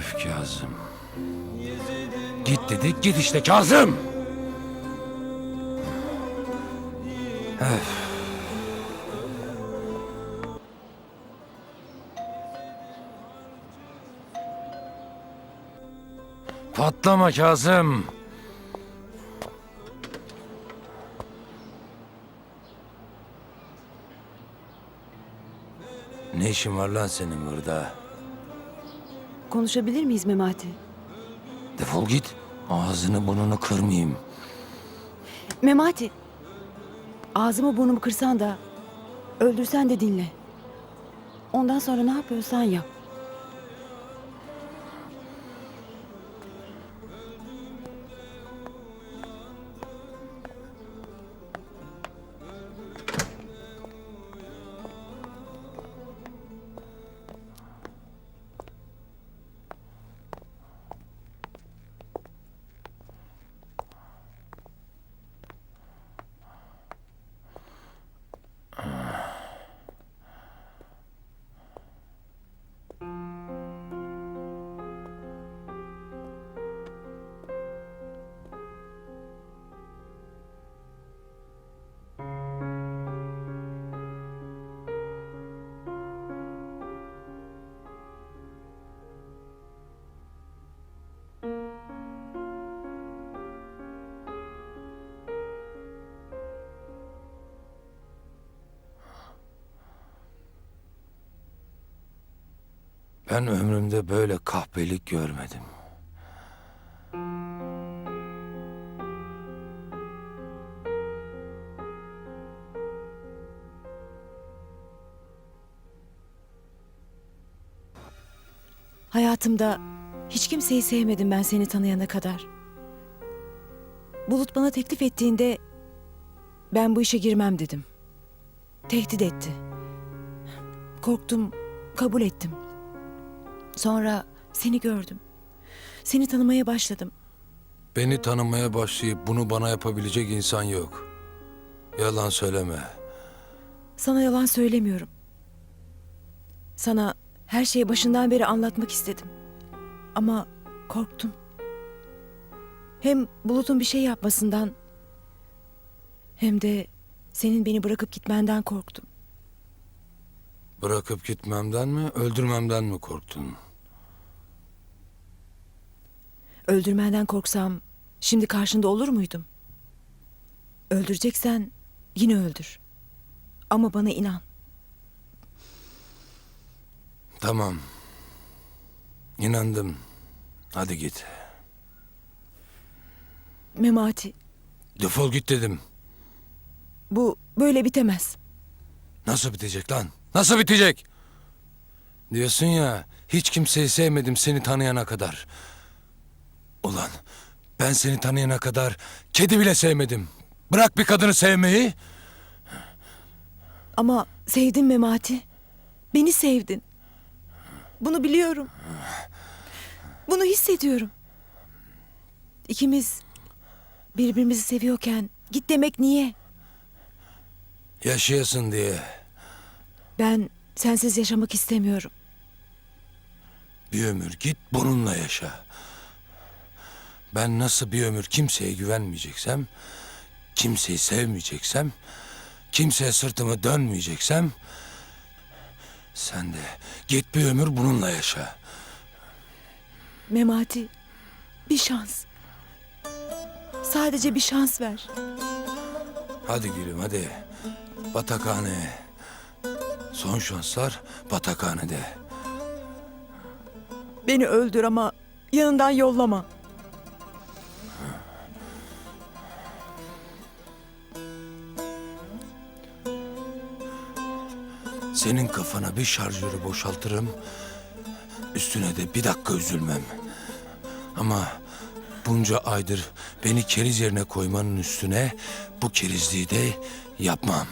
Öf Kazım. Git dedik git işte Kazım. Öf. Patlama Kazım. Ne işin var lan senin burada? Konuşabilir miyiz Memati? Defol git. Ağzını burnunu kırmayayım. Memati. Ağzımı burnumu kırsan da öldürsen de dinle. Ondan sonra ne yapıyorsan yap. Ben ömrümde böyle kahpelik görmedim. Hayatımda hiç kimseyi sevmedim ben seni tanıyana kadar. Bulut bana teklif ettiğinde ben bu işe girmem dedim. Tehdit etti. Korktum, kabul ettim. Sonra seni gördüm. Seni tanımaya başladım. Beni tanımaya başlayıp bunu bana yapabilecek insan yok. Yalan söyleme. Sana yalan söylemiyorum. Sana her şeyi başından beri anlatmak istedim. Ama korktum. Hem Bulut'un bir şey yapmasından hem de senin beni bırakıp gitmenden korktum. Bırakıp gitmemden mi, öldürmemden mi korktun? Öldürmenden korksam şimdi karşında olur muydum? Öldüreceksen yine öldür. Ama bana inan. Tamam. İnandım. Hadi git. Memati, Defol git dedim. bu böyle bitemez. Nasıl bitecek lan? Nasıl bitecek? Diyorsun ya, hiç kimseyi sevmedim seni tanıyana kadar. Ulan, ben seni tanıyana kadar kedi bile sevmedim. Bırak bir kadını sevmeyi. Ama sevdin Memati. Beni sevdin. Bunu biliyorum. Bunu hissediyorum. İkimiz birbirimizi seviyorken git demek niye? Yaşayasın diye. Ben sensiz yaşamak istemiyorum. Bir ömür git bununla yaşa. Ben nasıl bir ömür kimseye güvenmeyeceksem, kimseyi sevmeyeceksem, kimseye sırtımı dönmeyeceksem, sen de git bir ömür bununla yaşa. Memati, bir şans. Sadece bir şans ver. Hadi gülüm hadi. Batakhane. Son şanslar batakhanede. Beni öldür ama yanından yollama. Senin kafana bir şarjörü boşaltırım. Üstüne de bir dakika üzülmem. Ama bunca aydır beni keriz yerine koymanın üstüne bu kerizliği de yapmam.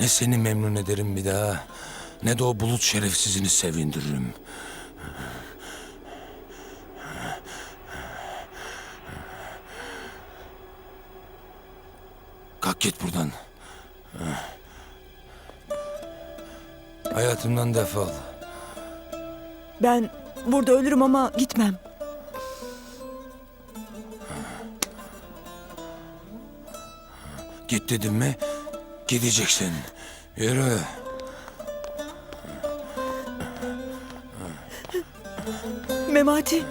Ne seni memnun ederim bir daha ne de o bulut şerefsizini sevindiririm. Kalk git buradan. Hayatımdan defol. Ben Burada ölürüm ama gitmem. Git dedim mi gideceksin. Yürü. Memati.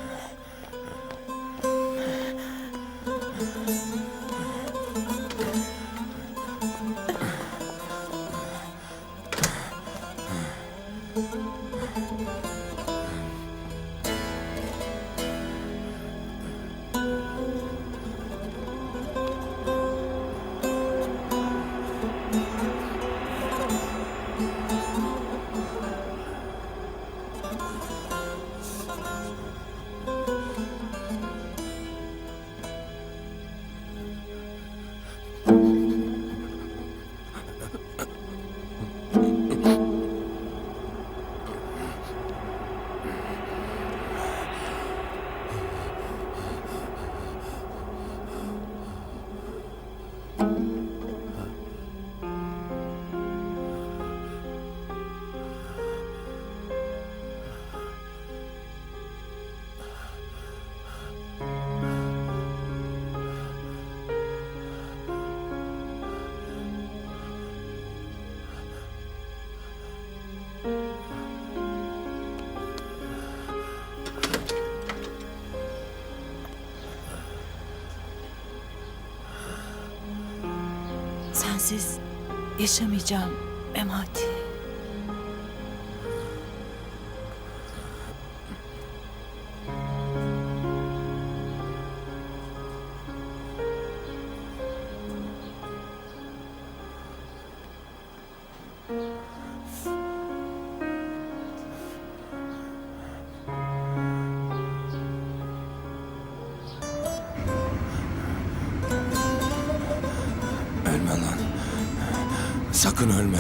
Sensiz yaşamayacağım Memati. Sakın ölme.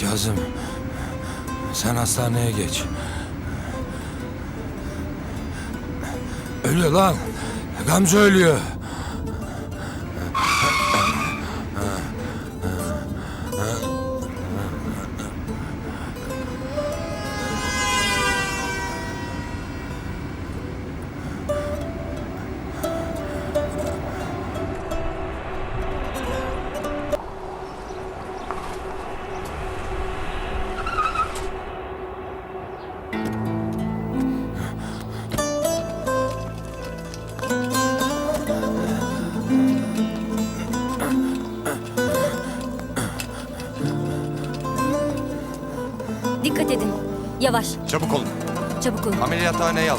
Kazım, sen hastaneye geç. Ölüyor lan. Gamze ölüyor. Yavaş, Çabuk olun. çabuk olun. Ameliyathaneye al.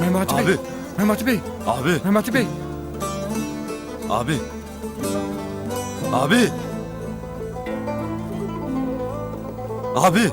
Memati Bey. Abi. Memati Bey. Abi. Memati Bey. Abi. Abi. Abi.